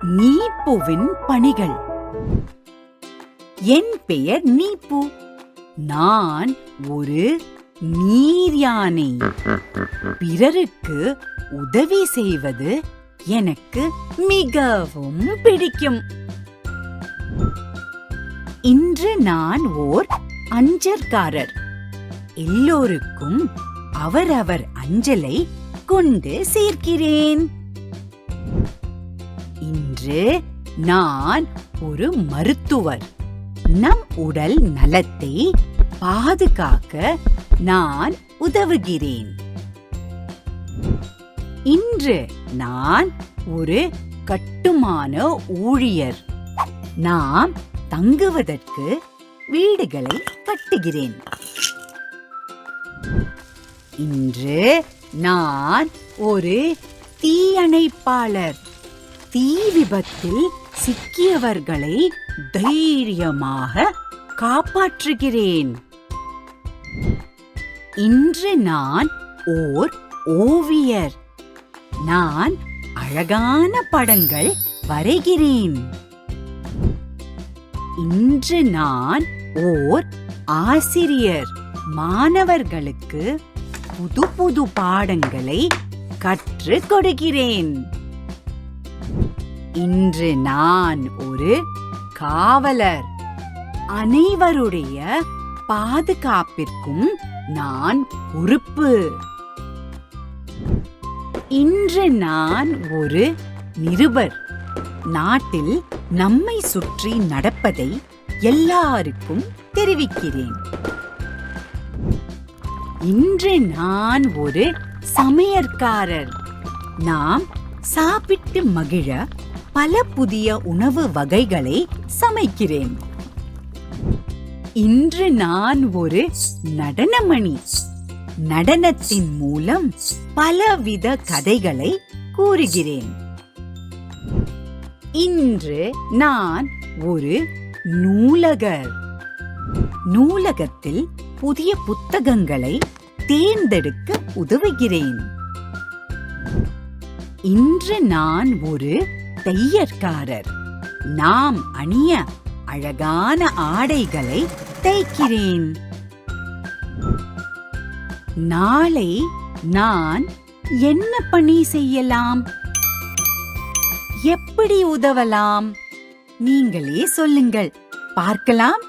நீப்புவின் பணிகள். என் பெயர் நீப்பு. நான் ஒரு நீர் யானை பிறருக்கு உதவி செய்வது எனக்கு மிகவும் பிடிக்கும். இன்று நான் ஓர் அஞ்சற்காரர். எல்லோருக்கும் அவரவர் அஞ்சலை கொண்டு சேர்க்கிறேன். இன்று நான் ஒரு மருத்துவர். நம் உடல் நலத்தை பாதுகாக்க நான் உதவுகிறேன். இன்று நான் ஒரு கட்டுமான ஊழியர். நாம் தங்குவதற்கு வீடுகளை கட்டுகிறேன். இன்று நான் ஒரு தீயணைப்பாளர். தீ விபத்தில் சிக்கியவர்களை தைரியமாக காப்பாற்றுகிறேன். இன்று நான் ஓர் ஓவியர். நான் அழகான படங்கள் வரைகிறேன். இன்று நான் ஓர் ஆசிரியர். மாணவர்களுக்கு புது புது பாடங்களை கற்றுக் கொடுக்கிறேன். இன்று நான் ஒரு காவலர். அனைவருடைய பாதுகாப்பிற்கும் நான் பொறுப்பு. இன்று நான் ஒரு நிருபர். நாட்டில் நம்மை சுற்றி நடப்பதை எல்லாருக்கும் தெரிவிக்கிறேன். இன்று நான் ஒரு சமையற்காரர். நாம் சாப்பிட்டு மகிழ பல புதிய உணவு வகைகளை சமைக்கிறேன். இன்று நான் ஒரு நடனமணி. நடனத்தின் மூலம் பலவித கதைகளை கூறுகிறேன். இன்று நான் ஒரு நூலகர். நூலகத்தில் புதிய புத்தகங்களை தேர்ந்தெடுக்க உதவுகிறேன். இன்று நான் ஒரு தையற்காரர். நாம் அணிய அழகான ஆடைகளை தைக்கிறேன். நாளை நான் என்ன பணி செய்யலாம்? எப்படி உதவலாம்? நீங்களே சொல்லுங்கள். பார்க்கலாம்.